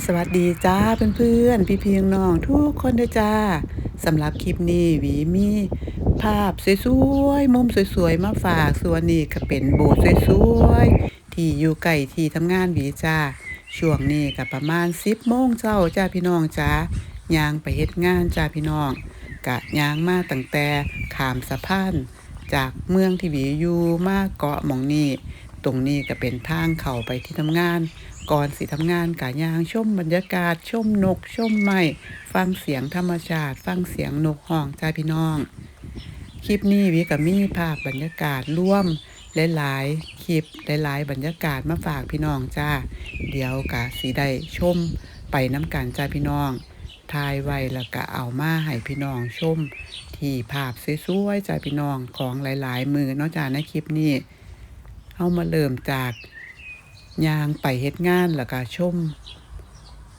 สวัสดีจ้าเพื่อนๆ พี่พี่น้องทุกคนด้วยจ้าสำหรับคลิปนี้หวีมีภาพสวยๆมุมสวยๆมาฝากส่วนนี้ก็เป็นโบสถ์สวยๆที่อยู่ใกล้ที่ทำงานหวีจ้าช่วงนี้ก็ประมาณ10โมงเช้าจ้าพี่น้องจ้ายางไปเฮ็ดงานจ้าพี่น้องกะยางมาตั้งแต่ขามสะพานจากเมืองที่หวีอยู่มาเกาะหมองนี้ตรงนี้ก็เป็นทางเข้าไปที่ทำงาน ก่อนสิทำงานกะยางชมบรรยากาศชมนกชมไม้ฟังเสียงธรรมชาติ ฟังเสียงนกห้องจ้าพี่น้อง คลิปนี้วิก็มีภาพบรรยากาศร่วมหลายๆคลิปหลายๆบรรยากาศมาฝากพี่น้องจ้า เดี๋ยวกะสีได้ชมไปน้ำกันจ้าพี่น้องทายไว้แล้วก็เอามาให้พี่น้องชม ที่ภาพสวยๆจ้าพี่น้องของหลายๆ มือเนาะจ้าในคลิปนี้เฮามาเริ่มจาก ยางไปเฮ็ดงานแล้วก็ชม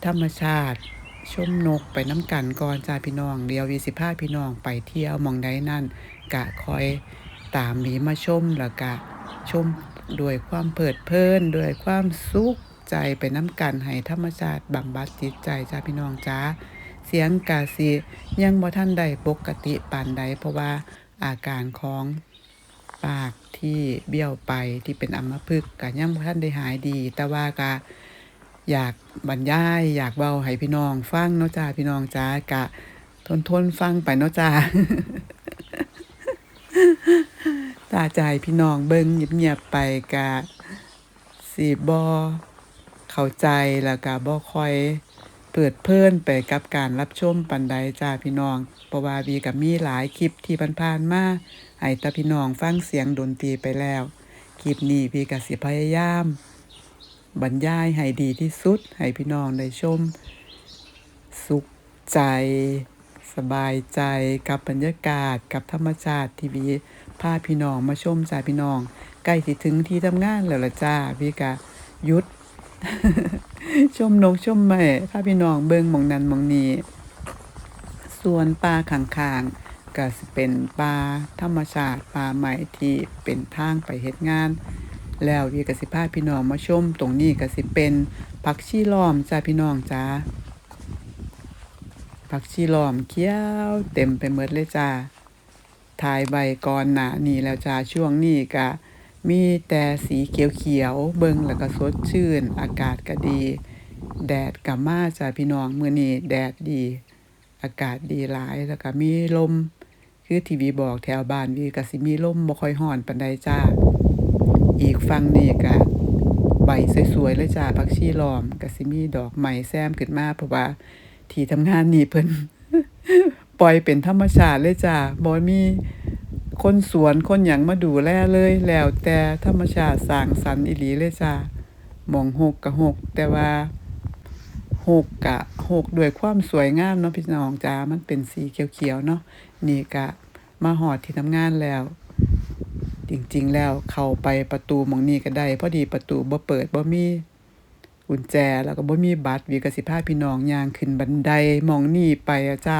ธรรมชาติ ชมนกไปน้ำกันก่อนจ้าพี่น้อง เดียววีสิพาพี่น้องไปเที่ยวมองใดนั่นกะคอยตามหมีมาชมแล้วกะชมด้วยความเพิดเพลินด้วยความสุขใจไปน้ำกันให้ธรรมชาติบำบัดจิตใจจ้าพี่น้องจ้าเสียงกาสียังบ่ท่านใดปกติปานใดเพราะว่าอาการของ ปากที่เบี้ยวไปที่เป็นอัมพฤกษ์กะยังบ่ท่านได้หายดี แต่ว่ากะอยากบรรยาย อยากเบาให้พี่น้องฟังเนาะจ้าพี่น้องจ้ากะทนทนฟังไปเนาะจ้าตาใจพี่น้องเบิ่งเงียบๆไปกะสิบ่เข้าใจแล้วก็บ่ค่อยเปิดเพลินไปกับการรับชมปานใดจ้าพี่น้องเพราะว่าวีก็มีหลายคลิปที่ผ่านๆมา ให้ตาพี่น้องฟังเสียงดนตรีไปแล้ว คลิปนี้พี่กสิพยายาม บรรยายให้ดีที่สุด ให้พี่น้องได้ชม สุขใจ สบายใจกับบรรยากาศกับธรรมชาติที่วีพาพี่น้องมาชมจ้าพี่น้อง ใกล้สิถึงที่ทำงานแล้วละจ้าพี่กะหยุดชมนกชมไม้พาพี่น้องเบิ่งมองนั้นมองนี้ ส่วนป่าข้างๆ ก็สิเป็นป่าธรรมชาติป่าใหม่ที่เป็นทางไปเฮ็ดงาน แล้ววีกสิพาพี่น้องมาชม ตรงนี้ก็สิเป็นผักชีล้อมจ้าพี่น้องจ้าผักชีล้อมเขียวเต็มไปหมดเลยจ้าถ่ายใบก่อนหนานี้แล้วจ้าช่วงนี้ก็มีแต่สีเขียวๆเบิ่งแล้วก็สดชื่น อากาศก็ดี แดดก็มาจ้าพี่น้องมื้อนี้แดดดี อากาศดีหลายแล้วก็มีลม คือที่วีบอกแถวบ้านวีก็สิมีลมบ่ค่อยร้อนปานใดจ้า อีกฝั่งนี่ก็ใบสวยๆเลยจ้าผักชีล้อมก็สิมีดอกไม้แซมขึ้นมาเพราะว่าที่ทำงานนี่เพิ่นปล่อยเป็นธรรมชาติเลยจ้าบ่มีคนสวนคนหยังมาดูแลเลยแล้วแต่ธรรมชาติสร้างสรรค์อีหลีเลยจ้ามองหกก็หกแต่ว่า หกกะหกด้วยความสวยงามเนาะพี่น้องจ้ามันเป็นสีเขียวๆเนาะนี่ก็มาฮอดที่ทำงานแล้ว จริงๆแล้วเข้าไปประตูมองนี้ก็ได้พอดีประตูบ่เปิดบ่มีกุญแจแล้วก็บ่มีบัตรวีกสิพาพี่น้องย่างขึ้นบันไดมองนี้ไปอะจ้า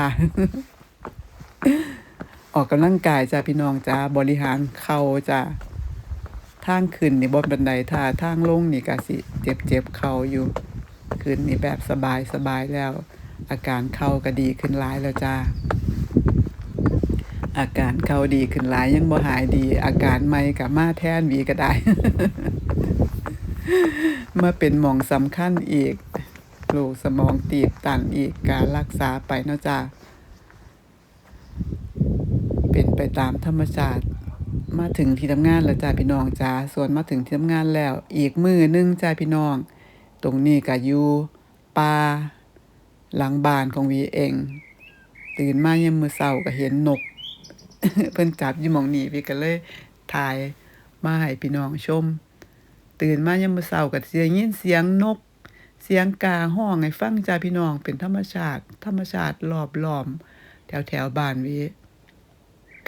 ออกกำลังกายจ้าพี่น้องจ้าบริหารเข่าจ้าทางขึ้นนี่บ่บันไดถ้าทางลงนี่ก็สิ เจ็บๆเข่าอยู่ ขึ้นนี่แบบสบายๆแล้ว อาการเข่าก็ดีขึ้นหลายแล้วจ้าอาการเขาดีขึ้นหลายยังบ่หายดี อาการใหม่กับมาแทนวีก็ได้ มาเป็นหมองสำคัญอีกโรคสมองตีบตันอีกการรักษาไปเนาะจ้าเป็นไปตามธรรมชาติมาถึงที่ทำงานแล้วจ้าพี่น้องจ้าส่วนมาถึงที่ทำงานแล้ว อีกมือนึงจ้าพี่น้อง ตรงนี้ก็อยู่ป่าหลังบ้านของวีเอง ตื่นมายามมื้อเช้าก็เห็นนก เพิ่นจับอยู่หม้องนี้พี่ก็เลยถ่ายมาให้พี่น้องชม ตื่นมายามมื้อเช้าก็สิได้ยินเสียงนก เสียงกาฮ้องให้ฟังจ้าพี่น้องเป็นธรรมชาติ ธรรมชาติรอบล้อม แถวแถวบ้านวิ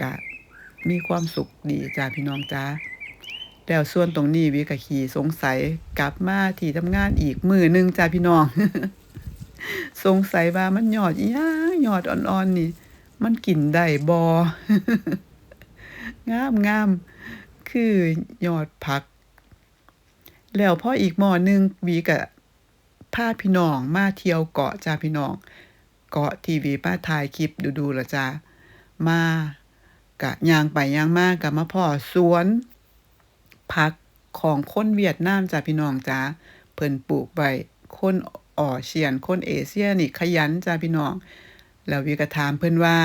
ก็มีความสุขดีจ้าพี่น้องจ้า แล้วส่วนตรงนี้วิก็ขี่สงสัยกลับมาที่ทำงานอีกมือหนึ่งจ้าพี่น้อง สงสัยว่ามันหยอดอีหยังยอดอ่อนๆนี่ มันกินได้บงามงามคือหยอดผัก แล้วพออีกหมอหนึ่งบีก็พาพี่น้องมาเที่ยวเกาะจ้าพี่น้อง เกาะที่วีมาถ่ายคลิปดูๆล้วจ้ามากะยางไปยางมากะมาพ้อสวน ผักของคนเวียดนามจ้าพี่น้องจ้าเพิ่นปลูกไว้คนอ่อเชียนคนเอเชียนี่ขยันจ้าพี่น้อง แล้ววีก็ถามเพิ่นว่า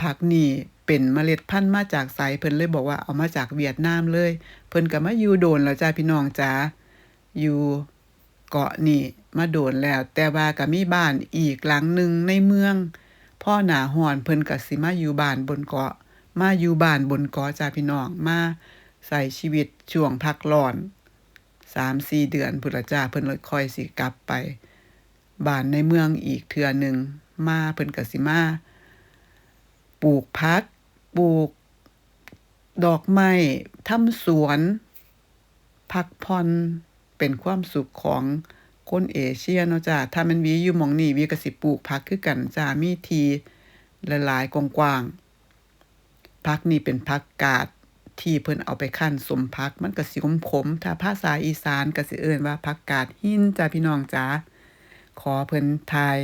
ผักนี่เป็นเมล็ดพันธุ์มาจากไสเพิ่นเลยบอกว่าเอามาจากเวียดนามเลย เพิ่นก็มาอยู่โดนแล้วจ้าพี่น้องจ้าอยู่เกาะนี่มาโดนแล้ว แต่ว่าก็มีบ้านอีกหลังหนึ่งในเมือง พ่อหนาฮ้อนเพิ่นก็สิมาอยู่บ้านบนเกาะ มาอยู่บ้านบนเกาะจ้าพี่น้องมา ใส่ชีวิตช่วงพักร้อน3-4เดือนพุ่นละจ้าเพิ่นเลยค่อยสิกลับไปบ้านในเมืองอีกเทื่อหนึ่งมาเพิ่นก็สิมาปลูกผักปลูก ดอกไม้ทำสวนพักผ่อนเป็นความสุขของคนเอเชียเนาะจ้าถ้าม่นวีอยู่หม้องนี้หวีก็สิปลูกผักคือกันจ้ามีทีหลายๆกว้างๆผักนี่เป็นผักกาด ที่เพิ่นเอาไปคั่นสมผัก มันก็สิขมๆถ้าภาษาอีสานก็สิเอิ้นว่าผักกาดหินจ้าพี่น้องจ๋าขอเพิ่นถ่าย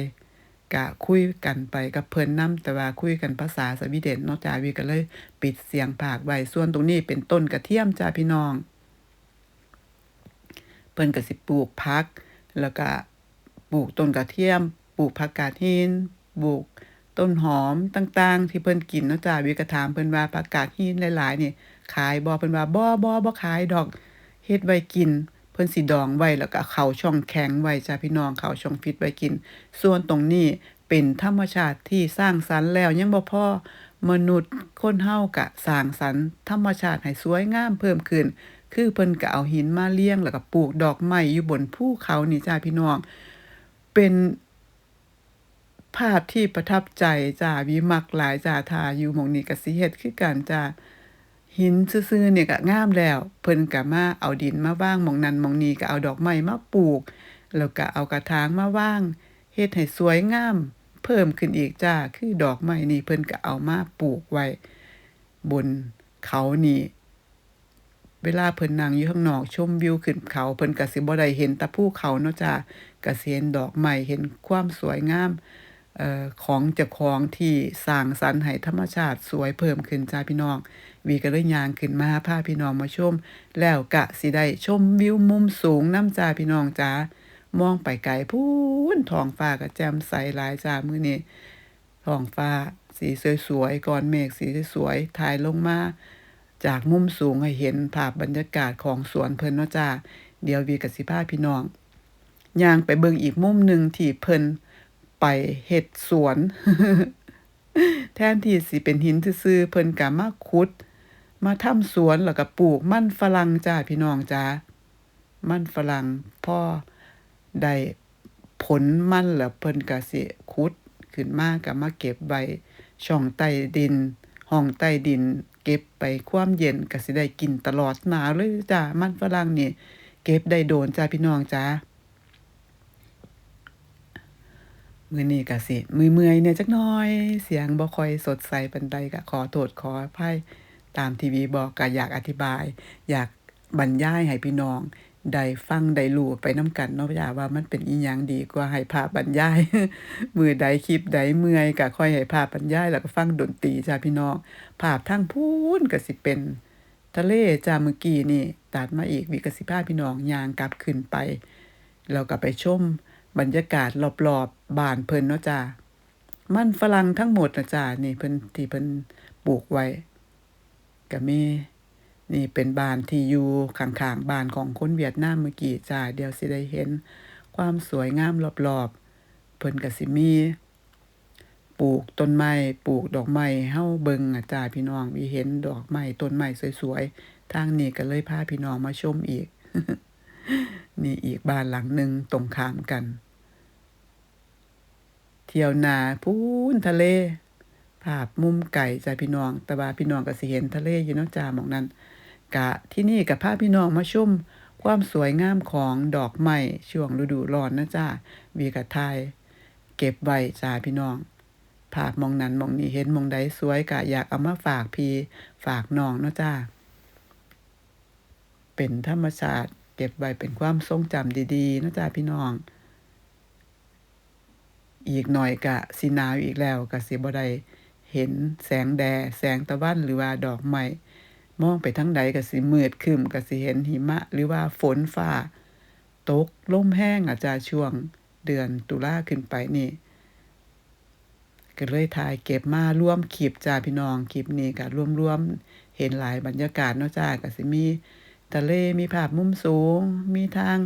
ก็คุยกันไปกับเพิ่นนำแต่ว่าคุยกันภาษาสวีเดนเนาะจ้าวีก็เลย ปิดเสียงพากไว้ส่วนตรงนี้เป็นต้นกระเทียมจ้าพี่น้อง เพิ่นก็สิปลูกผัก แล้วก็ปลูกต้นกระเทียม ปลูกผักกาดหินปลูกต้นหอมต่างๆ ที่เพิ่นกินเนาะจ้าวีก็ถามเพิ่นว่าผักกาดหินหลายๆนี่ ขายบ่เพิ่นว่าบ่บ่บ่ขายดอกเฮ็ดไว้กิน เพิ่นสิดองไว้แล้วก็เข้าช่องแข็งไว้จ้าพี่น้องเข้าช่องฟรีซไว้กิน ส่วนตรงนี้เป็นธรรมชาติที่สร้างสรรค์แล้วยังบ่พอมนุษย์คนเฮาก็สร้างสรรค์ธรรมชาติให้สวยงามเพิ่มขึ้น คือเพิ่นก็เอาหินมาเรียงแล้วก็ปลูกดอกไม้อยู่บนภูเขานี่จ้าพี่น้อง เป็นภาพที่ประทับใจจ้าวีมักหลายจ้าถ้าอยู่หมองนี้ก็สิเฮ็ดคือกันจ้า หินซื่อๆนี่ยก็งามแล้ว เพิ่นก็มาเอาดินมาว่างมองนั้นมองนี้ก็เอาดอกไม้มาปลูก แล้วก็เอากระถางมาว่างเฮ็ดให้สวยงาม เพิ่มขึ้นอีกจ้าคือดอกไม้นี่เพิ่นก็เอามาปลูกไว้ บนเขานี่เวลาเพิ่นนั่งอยู่ข้างนอกชมวิวขึ้นเขา เพิ่นก็สิบ่ได้เห็นแต่ภูเขาเนาะจ้าก็สิเห็นดอกไม้เห็นความสวยงาม ของเจ้าของที่สร้างสรรค์ให้ธรรมชาติสวยเพิ่มขึ้นจ้าพี่น้อง วีก็เลยยางขึ้นมาพาพี่น้องมาชม แล้วก็สิได้ชมวิวมุมสูงน้ำจ้าพี่น้องจ๋ามองไปไกลพู้นท้องฟ้าก็แจ่มใสหลายจ้ามื้อนี้ท้องฟ้าสีสวยๆก้อนเมฆสีสวยๆถ่ายลงมา จากมุมสูงให้เห็นภาพบรรยากาศของสวนเพิ่นเนาะจ้าเดี๋ยววีก็สิพาพี่น้องย่างไปเบิ่งอีกมุมหนึ่งที่เพิ่น ไปเฮ็ดสวน แทนที่สิเป็นหินซื่อเพิ่นก็มาขุด มาทำสวนแล้วก็ปลูกมันฝรั่งจ้าพี่น้องจ๋ามันฝรั่งพ่อได้ผลมันแล้วเพิ่นก็สิขุดขึ้นมาก็มาเก็บไว้ช่องใต้ดิน ห้องใต้ดิน เก็บไปความเย็นก็สิได้กินตลอดหนาวเลยจ้ามันฝรั่งนี่ เก็บได้โดนจ้าพี่น้องจ๋า มือนี้ก็สิเมื่อยๆแหน่จักน่อย เสียงบ่ค่อยสดใสปานใดก็ขอโทษขออภัยตามทีวีบอกก็อยากอธิบาย อยากบรรยายให้พี่น้องได้ฟังได้รู้ไปน้ำกันเนาะจ้าว่ามันเป็นอิหยังดีกว่าให้ภาพบรรยาย มือใดคลิปใดเมื่อยก็ค่อยให้ภาพบรรยายแล้วก็ฟังดนตรีจ้าพี่น้องภาพทางพูนก็สิเป็น ทะเลจ้าเมื่อกี้นี่ตัดมาอีกวีก็สิพาพี่น้องยางกลับขึ้นไปแล้วก็ไปชม บรรยากาศรอบๆบ้านเพิ่นเนาะจ้ามันฝรั่งทั้งหมดนะจ้านี่เพิ่นที่เพิ่นปลูกไว้ก็มีนี่เป็นบ้านที่อยู่ข้างๆบ้านของคนเวียดนามเมื่อกี้จ้าเดี๋ยวสิได้เห็น ความสวยงามรอบๆ เพิ่นก็สิมีปลูกต้นไม้ปลูกดอกไม้ให้เราเบิงอะจ้าพี่น้องหวีเห็นดอกไม้ต้นไม้สวยๆทางนี้ก็เลยพาพี่น้องมาชมอีก นี่อีกบ้านหลังหนึ่งตรงข้ามกัน เที่ยวนาพูนทะเล ภาพมุมไกลจ้าพี่น้อง แต่ว่าพี่น้องก็สิเห็นทะเลอยู่เนาะจ้าหมองนั้นก็ที่นี่ก็พาพพี่น้องมาชมความสวยงามของดอกไม้ช่วงฤดูร้อนนะจ้าวีก็ถ่ายเก็บไว้จ้าพี่น้อง ภาพมองนั้นมองนี้เห็นมองใดสวยก็อยากเอามาฝากพี่ฝากน้องเนาะจ้าเป็นธรรมชาติเก็บไว้เป็นความทรงจำดีๆนะจ้าพี่น้อง อีกหน่อยก็สิหนาวอีกแล้วก็สิบ่ได้เห็นแสงแดดแสงตะวันหรือว่าดอกไม้มองไปทางใดก็สิมืดครึ้มก็สิเห็นหิมะ หรือว่าฝนฟ้าตกลมแรงอะจ้ะช่วงเดือนตุลาขึ้นไปนี่ก็เลยถ่ายเก็บมารวมคลิปจ้ะพี่น้องคลิปนี้ก็รวมๆเห็นหลายบรรยากาศเนาะจ้ะก็สิมีทะเลมีภาพมุมสูง มีทาง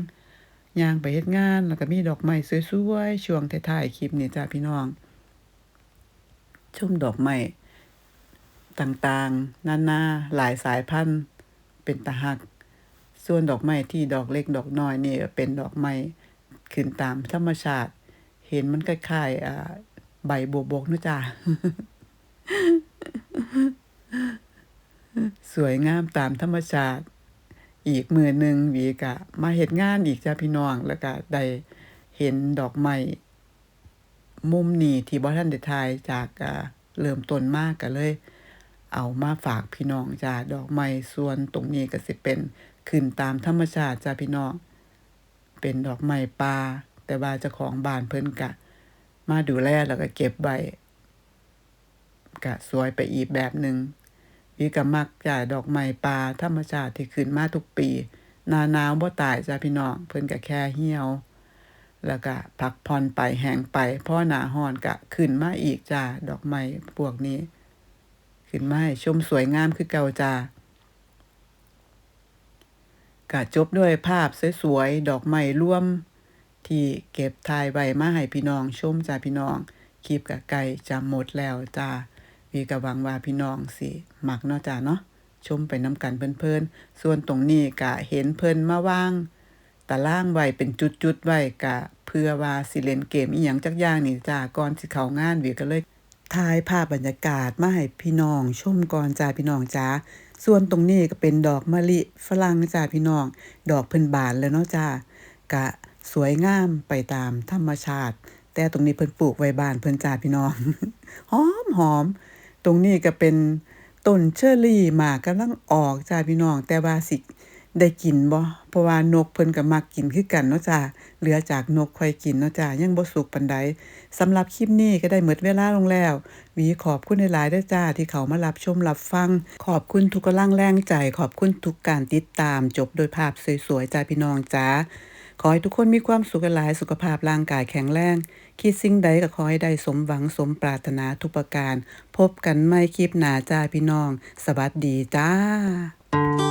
ย่างไปเฮ็ดงาน แล้วก็มีดอกไม้สวยๆช่วงท้ายๆคลิปนี้จ้ะพี่น้อง ชมดอกไม้ต่างๆ นานาหลายสายพันธุ์ เป็นตารัก ส่วนดอกไม้ที่ดอกเล็กดอกน้อยนี่เป็นดอกไม้ขึ้นตามธรรมชาติ เห็นมันคล้ายๆใบบัวบกนะจ้ะสวยงามตามธรรมชาติ อีกมือหนึ่งวีก็มาเฮ็ดงานอีกจ้ะพี่น้องแล้วก็ได้เห็นดอกไม้มุมนี้ที่บ่ทันได้ถ่ายจากอ่าเริ่มต้นมากก็เลย เอามาฝากพี่น้องจ้ะดอกไม้ส่วนตรงนี้ก็สิเป็นขึ้นตามธรรมชาติจ้ะพี่น้อง เป็นดอกไม้ป่าแต่ว่าเจ้าของบ้านเพิ่นก็มาดูแลแล้วก็เก็บไว้ก็สวยไปอีกแบบหนึ่ง วีก็มักจ้ะดอกไม้ป่าธรรมชาติที่ขึ้นมาทุกปีหน้าหนาวบ่ตายจ้ะพี่น้องเพิ่นก็แค่เหี่ยว แล้วก็พักผ่อนไปแห้งไปพอหน้าร้อนก็ขึ้นมาอีกจ้ะดอกไม้พวกนี้ ขึ้นมาให้ชมสวยงามคือเก่าจ้ะก็จบด้วยภาพสวยๆดอกไม้ร่วม ที่เก็บถ่ายไว้มาให้พี่น้องชมจ้ะพี่น้องคลิปก็ใกล้จะหมดแล้วจ้ะ วีก็หวังว่าพี่น้องสิมักเนาะจ้ะเนาะชมไปน้ำกันเพลินๆ ส่วนตรงนี้ก็เห็นเพิ่นมาว่างตารางไว้เป็นจุดๆไว้ก็เพื่อว่าสิเล่นเกมอิหยังจักอย่างนี่จ้ะก่อนสิเข้างานวีก็เลยถ่ายภาพบรรยากาศมาให้พี่น้องชมก่อนจ้ะพี่น้องจ๋าส่วนตรงนี้ก็เป็นดอกมะลิฝรั่งจ้ะพี่น้อง ดอกเพิ่นบานแล้วเนาะจ้ะก็สวยงามไปตามธรรมชาติ แต่ตรงนี้เพิ่นปลูกไว้บ้านเพิ่นจ้ะพี่น้อง หอมๆ ตรงนี้ก็เป็นต้นเชอร์รี่หมากกำลังออกจ้ะพี่น้อง แต่ว่าสิได้กินบ่เพราะว่านกเพิ่นก็มักกินคือกันเนาะจ้ะเหลือจากนกค่อยกินเนาะจ้ะยังบ่สุกปานใดสำหรับคลิปนี้ก็ได้หมดเวลาลงแล้ว วีขอบคุณหลายๆด้จ้ะที่เข้ามารับชมรับฟัง ขอบคุณทุกกำลังแรงใจ ขอบคุณทุกการติดตามจบโดยภาพสวยๆจ้ะพี่น้องจ๋า ขอให้ทุกคนมีความสุขหลายสุขภาพร่างกายแข็งแรง คิดสิ่งใดก็ขอให้ได้สมหวังสมปรารถนาทุกประการ พบกันไม่คลิปหนาจ้าพี่น้อง สวัสดีจ้า